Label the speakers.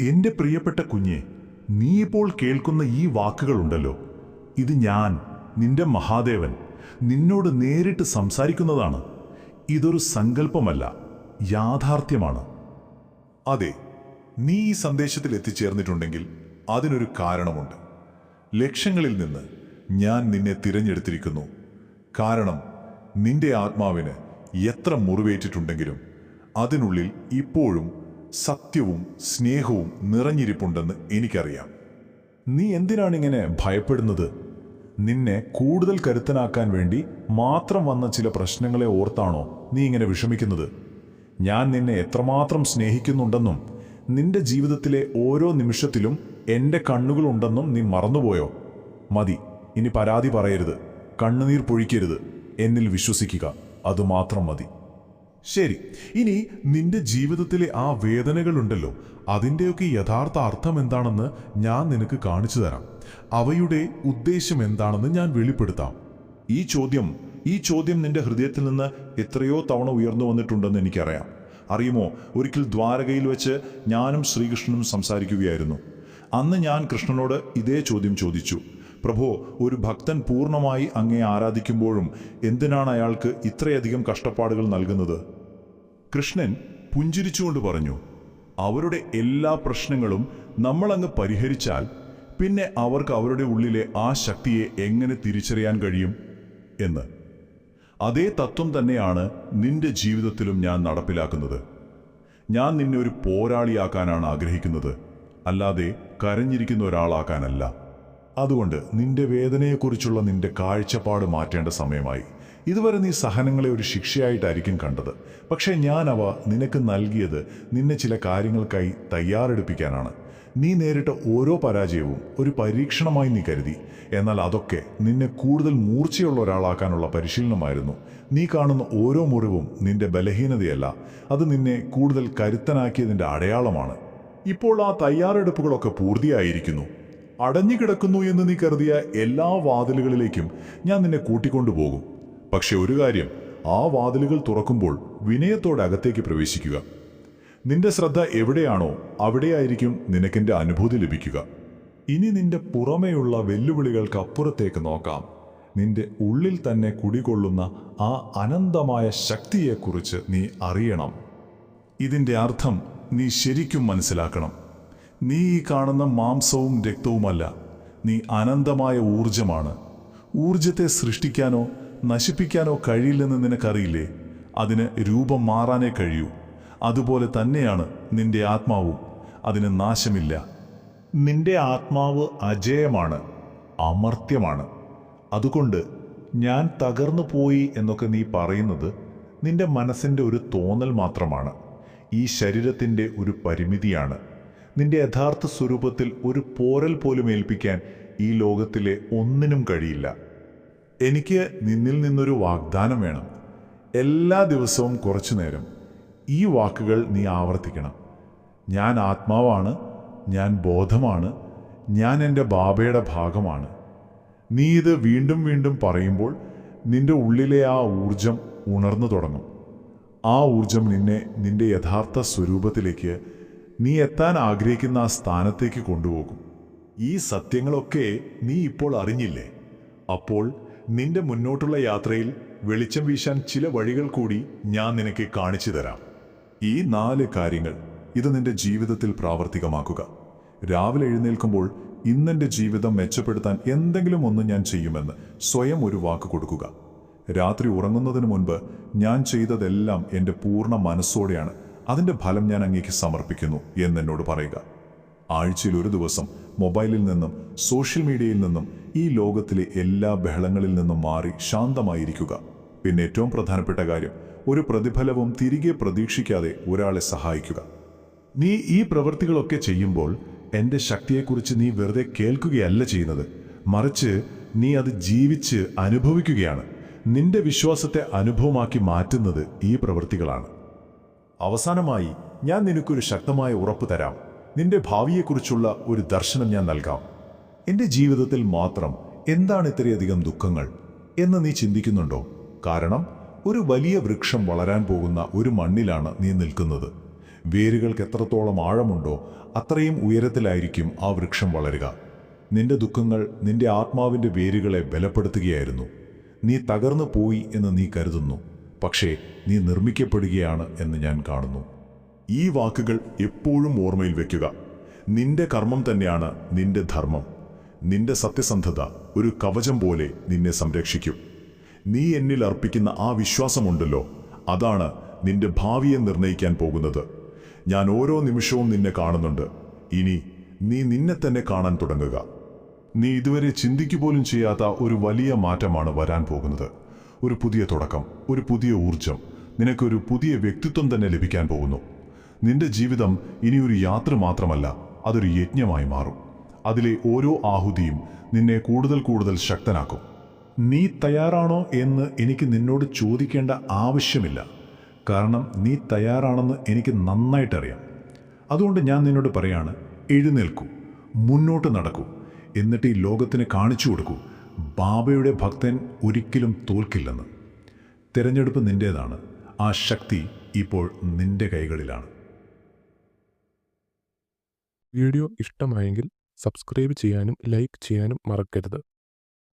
Speaker 1: എന്റെ പ്രിയപ്പെട്ട കുഞ്ഞെ നീ ഇപ്പോൾ കേൾക്കുന്ന ഈ വാക്കുകളുണ്ടല്ലോ. ഇത് ഞാൻ നിന്റെ മഹാദേവൻ നിന്നോട് നേരിട്ട് സംസാരിക്കുന്നതാണ്. ഇതൊരു സങ്കല്പമല്ല യാഥാർത്ഥ്യമാണ്.
Speaker 2: അതെ നീ ഈ സന്ദേശത്തിൽ എത്തിച്ചേർന്നിട്ടുണ്ടെങ്കിൽ അതിനൊരു കാരണമുണ്ട്. ലക്ഷങ്ങളിൽ നിന്ന് ഞാൻ നിന്നെ തിരഞ്ഞെടുത്തിരിക്കുന്നു. കാരണം നിന്റെ ആത്മാവിന് എത്ര മുറിവേറ്റിട്ടുണ്ടെങ്കിലും അതിനുള്ളിൽ ഇപ്പോഴും സത്യവും സ്നേഹവും നിറഞ്ഞിരിപ്പുണ്ടെന്ന് എനിക്കറിയാം.
Speaker 1: നീ എന്തിനാണിങ്ങനെ ഭയപ്പെടുന്നത്? നിന്നെ കൂടുതൽ കരുത്തനാക്കാൻ വേണ്ടി മാത്രം വന്ന ചില പ്രശ്നങ്ങളെ ഓർത്താണോ നീ ഇങ്ങനെ വിഷമിക്കുന്നത്? ഞാൻ നിന്നെ എത്രമാത്രം സ്നേഹിക്കുന്നുണ്ടെന്നും നിന്റെ ജീവിതത്തിലെ ഓരോ നിമിഷത്തിലും എന്റെ കണ്ണുകളുണ്ടെന്നും നീ മറന്നുപോയോ? മതി ഇനി പരാതി പറയരുത്. കണ്ണുനീർ പൊഴിക്കരുത്. എന്നിൽ വിശ്വസിക്കുക. അതുമാത്രം മതി. ശരി ഇനി നിന്റെ ജീവിതത്തിലെ ആ വേദനകളുണ്ടല്ലോ. അതിന്റെയൊക്കെ യഥാർത്ഥ അർത്ഥം എന്താണെന്ന് ഞാൻ നിനക്ക് കാണിച്ചു തരാം. അവയുടെ ഉദ്ദേശം എന്താണെന്ന് ഞാൻ വെളിപ്പെടുത്താം. ഈ ചോദ്യം ഈ ചോദ്യം നിന്റെ ഹൃദയത്തിൽ നിന്ന് എത്രയോ തവണ ഉയർന്നു വന്നിട്ടുണ്ടെന്ന് എനിക്കറിയാം. അറിയുമോ ഒരിക്കൽ ദ്വാരകയിൽ വെച്ച് ഞാനും ശ്രീകൃഷ്ണനും സംസാരിക്കുകയായിരുന്നു. അന്ന് ഞാൻ കൃഷ്ണനോട് ഇതേ ചോദ്യം ചോദിച്ചു. പ്രഭോ ഒരു ഭക്തൻ പൂർണമായി അങ്ങേ ആരാധിക്കുമ്പോഴും എന്തിനാണ് അയാൾക്ക് ഇത്രയധികം കഷ്ടപ്പാടുകൾ നൽകുന്നത്? കൃഷ്ണൻ പുഞ്ചിരിച്ചുകൊണ്ട് പറഞ്ഞു അവരുടെ എല്ലാ പ്രശ്നങ്ങളും നമ്മളങ്ങ് പരിഹരിച്ചാൽ പിന്നെ അവർക്ക് അവരുടെ ഉള്ളിലെ ആ ശക്തിയെ എങ്ങനെ തിരിച്ചറിയാൻ കഴിയും? എന്ന്. അതേ തത്വം തന്നെയാണ് നിന്റെ ജീവിതത്തിലും ഞാൻ നടപ്പിലാക്കുന്നത്. ഞാൻ നിന്നെ ഒരു പോരാളിയാക്കാനാണ് ആഗ്രഹിക്കുന്നത്. അല്ലാതെ കരഞ്ഞിരിക്കുന്ന ഒരാളാക്കാനല്ല. അതുകൊണ്ട് നിന്റെ വേദനയെക്കുറിച്ചുള്ള നിന്റെ കാഴ്ചപ്പാട് മാറ്റേണ്ട സമയമായി. ഇതുവരെ നീ സഹനങ്ങളെ ഒരു ശിക്ഷയായിട്ടായിരിക്കും കണ്ടത്. പക്ഷേ ഞാൻ അവ നിനക്ക് നൽകിയത് നിന്നെ ചില കാര്യങ്ങൾക്കായി തയ്യാറെടുപ്പിക്കാനാണ്. നീ നേരിട്ട ഓരോ പരാജയവും ഒരു പരീക്ഷണമായി നീ കരുതി. എന്നാൽ അതൊക്കെ നിന്നെ കൂടുതൽ മൂർച്ചയുള്ള ഒരാളാക്കാനുള്ള പരിശീലനമായിരുന്നു. നീ കാണുന്ന ഓരോ മുറിവും നിന്റെ ബലഹീനതയല്ല. അത് നിന്നെ കൂടുതൽ കരുത്തനാക്കിയതിന്റെ അടയാളമാണ്. ഇപ്പോൾ ആ തയ്യാറെടുപ്പുകളൊക്കെ പൂർത്തിയായിരിക്കുന്നു. അടഞ്ഞുകിടക്കുന്നു എന്ന് നീ കരുതിയ എല്ലാ വാതിലുകളിലേക്കും ഞാൻ നിന്നെ കൂട്ടിക്കൊണ്ടുപോകും. പക്ഷെ ഒരു കാര്യം ആ വാതിലുകൾ തുറക്കുമ്പോൾ വിനയത്തോടെ അകത്തേക്ക് പ്രവേശിക്കുക. നിന്റെ ശ്രദ്ധ എവിടെയാണോ അവിടെയായിരിക്കും നിനക്കെന്റെ അനുഭൂതി ലഭിക്കുക. ഇനി നിന്റെ പുറമേയുള്ള വെല്ലുവിളികൾക്ക് അപ്പുറത്തേക്ക് നോക്കാം. നിന്റെ ഉള്ളിൽ തന്നെ കുടികൊള്ളുന്ന ആ അനന്തമായ ശക്തിയെക്കുറിച്ച് നീ അറിയണം. ഇതിന്റെ അർത്ഥം നീ ശരിക്കും മനസ്സിലാക്കണം. നീ ഈ കാണുന്ന മാംസവും രക്തവുമല്ല. നീ അനന്തമായ ഊർജമാണ് ഊർജത്തെ സൃഷ്ടിക്കാനോ നശിപ്പിക്കാനോ കഴിയില്ലെന്ന് നിനക്കറിയില്ലേ? അതിന് രൂപം മാറാനേ കഴിയൂ. അതുപോലെ തന്നെയാണ് നിന്റെ ആത്മാവും. അതിന് നാശമില്ല. നിന്റെ ആത്മാവ് അജയമാണ് അമർത്യമാണ്. അതുകൊണ്ട് ഞാൻ തകർന്നു പോയി എന്നൊക്കെ നീ പറയുന്നത് നിന്റെ മനസ്സിന്റെ ഒരു തോന്നൽ മാത്രമാണ്. ഈ ശരീരത്തിന്റെ ഒരു പരിമിതിയാണ്. നിന്റെ യഥാർത്ഥ സ്വരൂപത്തിൽ ഒരു പോരൽ പോലും ഏൽപ്പിക്കാൻ ഈ ലോകത്തിലെ ഒന്നിനും കഴിയില്ല. എനിക്ക് നിന്നിൽ നിന്നൊരു വാഗ്ദാനം വേണം. എല്ലാ ദിവസവും കുറച്ചു നേരം ഈ വാക്കുകൾ നീ ആവർത്തിക്കണം. ഞാൻ ആത്മാവാണ് ഞാൻ ബോധമാണ് ഞാൻ എന്റെ ബാബയുടെ ഭാഗമാണ്. നീ ഇത് വീണ്ടും വീണ്ടും പറയുമ്പോൾ നിന്റെ ഉള്ളിലെ ആ ഊർജം ഉണർന്നു തുടങ്ങും. ആ ഊർജം നിന്നെ നിന്റെ യഥാർത്ഥ സ്വരൂപത്തിലേക്ക് നീ എത്താൻ ആഗ്രഹിക്കുന്ന ആ സ്ഥാനത്തേക്ക് കൊണ്ടുപോകും. ഈ സത്യങ്ങളൊക്കെ നീ ഇപ്പോൾ അറിഞ്ഞില്ലേ? അപ്പോൾ നിന്റെ മുന്നോട്ടുള്ള യാത്രയിൽ വെളിച്ചം വീശാൻ ചില വഴികൾ കൂടി ഞാൻ നിനക്ക് കാണിച്ചു തരാം. ഈ നാല് കാര്യങ്ങൾ ഇത് നിന്റെ ജീവിതത്തിൽ പ്രാവർത്തികമാക്കുക. രാവിലെ എഴുന്നേൽക്കുമ്പോൾ ഇന്നെന്റെ ജീവിതം മെച്ചപ്പെടുത്താൻ എന്തെങ്കിലും ഒന്ന് ഞാൻ ചെയ്യുമെന്ന് സ്വയം ഒരു വാക്ക് കൊടുക്കുക. രാത്രി ഉറങ്ങുന്നതിന് മുൻപ് ഞാൻ ചെയ്തതെല്ലാം എന്റെ പൂർണ മനസ്സോടെയാണ്. അതിന്റെ ഫലം ഞാൻ അങ്ങേക്ക് സമർപ്പിക്കുന്നു എന്നെന്നോട് പറയുക. ആഴ്ചയിൽ ഒരു ദിവസം മൊബൈലിൽ നിന്നും സോഷ്യൽ മീഡിയയിൽ നിന്നും ഈ ലോകത്തിലെ എല്ലാ ബഹളങ്ങളിൽ നിന്നും മാറി ശാന്തമായിരിക്കുക. പിന്നെ ഏറ്റവും പ്രധാനപ്പെട്ട കാര്യം ഒരു പ്രതിഫലവും തിരികെ പ്രതീക്ഷിക്കാതെ ഒരാളെ സഹായിക്കുക. നീ ഈ പ്രവൃത്തികളൊക്കെ ചെയ്യുമ്പോൾ എന്റെ ശക്തിയെക്കുറിച്ച് നീ വെറുതെ കേൾക്കുകയല്ല ചെയ്യുന്നത്. മറിച്ച് നീ അത് ജീവിച്ച് അനുഭവിക്കുകയാണ്. നിന്റെ വിശ്വാസത്തെ അനുഭവമാക്കി മാറ്റുന്നത് ഈ പ്രവൃത്തികളാണ്. അവസാനമായി ഞാൻ നിനക്കൊരു ശക്തമായ ഉറപ്പ് തരാം. നിന്റെ ഭാവിയെക്കുറിച്ചുള്ള ഒരു ദർശനം ഞാൻ നൽകാം. എന്റെ ജീവിതത്തിൽ മാത്രം എന്താണ് ഇത്രയധികം ദുഃഖങ്ങൾ എന്ന് നീ ചിന്തിക്കുന്നുണ്ടോ? കാരണം ഒരു വലിയ വൃക്ഷം വളരാൻ പോകുന്ന ഒരു മണ്ണിലാണ് നീ നിൽക്കുന്നത്. വേരുകൾക്ക് എത്രത്തോളം ആഴമുണ്ടോ അത്രയും ഉയരത്തിലായിരിക്കും ആ വൃക്ഷം വളരുക. നിന്റെ ദുഃഖങ്ങൾ നിന്റെ ആത്മാവിന്റെ വേരുകളെ ബലപ്പെടുത്തുകയായിരുന്നു. നീ തകർന്നു പോയി എന്ന് നീ കരുതുന്നു. പക്ഷേ നീ നിർമ്മിക്കപ്പെടുകയാണ് എന്ന് ഞാൻ കാണുന്നു.
Speaker 2: ഈ വാക്കുകൾ എപ്പോഴും ഓർമ്മയിൽ വയ്ക്കുക നിന്റെ കർമ്മം തന്നെയാണ് നിന്റെ ധർമ്മം. നിന്റെ സത്യസന്ധത ഒരു കവചം പോലെ നിന്നെ സംരക്ഷിക്കും. നീ എന്നിൽ അർപ്പിക്കുന്ന ആ വിശ്വാസമുണ്ടല്ലോ. അതാണ് നിന്റെ ഭാവിയെ നിർണയിക്കാൻ പോകുന്നത്. ഞാൻ ഓരോ നിമിഷവും നിന്നെ കാണുന്നുണ്ട്. ഇനി നീ നിന്നെ തന്നെ കാണാൻ തുടങ്ങുക.
Speaker 1: നീ ഇതുവരെ ചിന്തിക്കുപോലും ചെയ്യാത്ത ഒരു വലിയ മാറ്റമാണ് വരാൻ പോകുന്നത്. ഒരു പുതിയ തുടക്കം ഒരു പുതിയ ഊർജം നിനക്കൊരു പുതിയ വ്യക്തിത്വം തന്നെ ലഭിക്കാൻ പോകുന്നു. നിന്റെ ജീവിതം ഇനിയൊരു യാത്ര മാത്രമല്ല അതൊരു യജ്ഞമായി മാറും. അതിലെ ഓരോ ആഹുതിയും നിന്നെ കൂടുതൽ കൂടുതൽ ശക്തനാക്കും. നീ തയ്യാറാണോ എന്ന് എനിക്ക് നിന്നോട് ചോദിക്കേണ്ട ആവശ്യമില്ല. കാരണം നീ തയ്യാറാണെന്ന് എനിക്ക് നന്നായിട്ടറിയാം. അതുകൊണ്ട് ഞാൻ നിന്നോട് പറയാണ് എഴുന്നേൽക്കൂ മുന്നോട്ട് നടക്കൂ. എന്നിട്ട് ഈ ലോകത്തിന് കാണിച്ചു കൊടുക്കൂ. ബാബയുടെ ഭക്തൻ ഒരിക്കലും തോൽക്കില്ലെന്ന്. തിരഞ്ഞെടുപ്പ് നിന്റേതാണ് ആ ശക്തി ഇപ്പോൾ നിന്റെ കൈകളിലാണ്.
Speaker 3: വീഡിയോ ഇഷ്ടമായെങ്കിൽ സബ്സ്ക്രൈബ് ചെയ്യാനും ലൈക്ക് ചെയ്യാനും മറക്കരുത്.